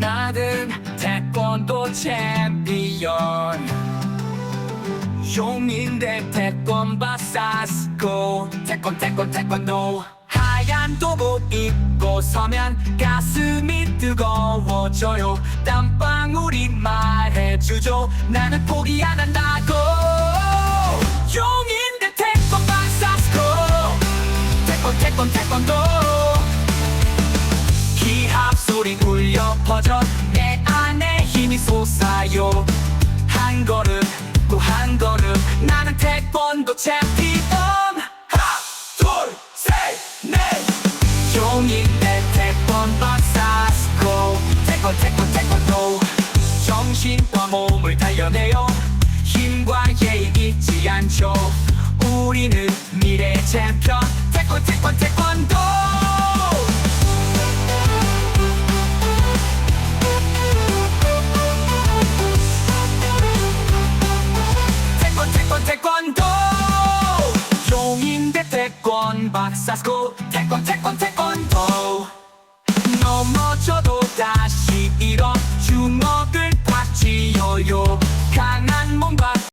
나는 태권도 챔피언. 용인대 태권 바사스코. 태권 태권 태권도. 하얀 도복 입고 서면 가슴이 뜨거워져요. 땀방울이 말해주죠. 나는 포기 안 한다고. 용인대 태권 바사스코. 태권 태권 태권도 퍼져 내 안에 힘이 솟아요. 한 걸음 또 한 걸음. 나는 태권도 챔피언. 하나 둘셋넷. 종이 내 태권 박사 스코 태권 태권 태권도. 정신과 몸을 단련해요. 힘과 예의 잊지 않죠. 우리는 미래 챔피언. 태권 태권 태권 사스코 태권 태권 태권도 넘어져도 다시 일어 주먹을 박지어요 강한 몸과